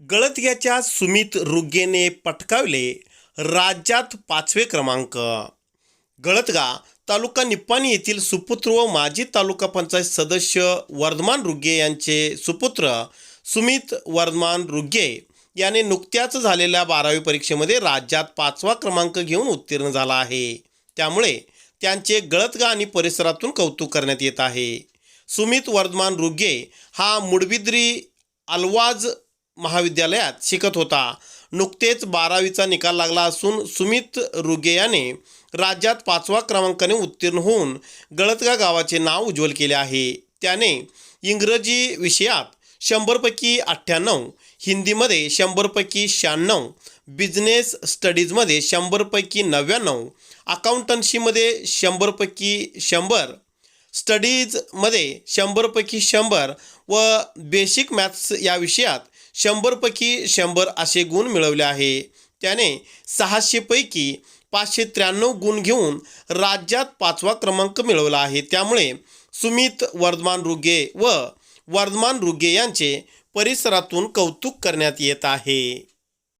गळतग्याच्या सुमित रुग्गेने पटकावले राज्यात पाचवे क्रमांक. गळतगा तालुका निप्पाणी येथील सुपुत्र व माजी तालुका पंचायत सदस्य वर्धमान रुग्गे यांचे सुपुत्र सुमित वर्धमान रुग्गे याने नुकत्याच झालेल्या बारावी परीक्षेमध्ये राज्यात पाचवा क्रमांक घेऊन उत्तीर्ण झाला आहे. त्यामुळे त्यांचे गळतगा आणि परिसरातून कौतुक करण्यात येत आहे. सुमित वर्धमान रुग्गे हा मुडबिद्री अलवाज महाविद्यालयात शिकत होता. नुकतेच बारावीचा निकाल लागला असून सुमित रुगे याने राज्यात पाचवा क्रमांकाने उत्तीर्ण होऊन गळतगा गावाचे नाव उज्ज्वल केले आहे. त्याने इंग्रजी विषयात शंभरपैकी अठ्ठ्याण्णव हिंदीमध्ये शंभरपैकी शहाण्णव बिझनेस स्टडीजमध्ये शंभरपैकी नव्याण्णव अकाउंटन्सीमध्ये शंभरपैकी शंभर स्टडीजमध्ये शंभरपैकी शंभर व बेसिक मॅथ्स या विषयात शंभरपैकी शंभर असे गुण मिळवले आहे. त्याने सहाशेपैकी पाचशे त्र्याण्णव गुण घेऊन राज्यात पाचवा क्रमांक मिळवला आहे. त्यामुळे सुमित वर्धमान रुगे व वर्धमान रुगे यांचे परिसरातून कौतुक करण्यात येत आहे.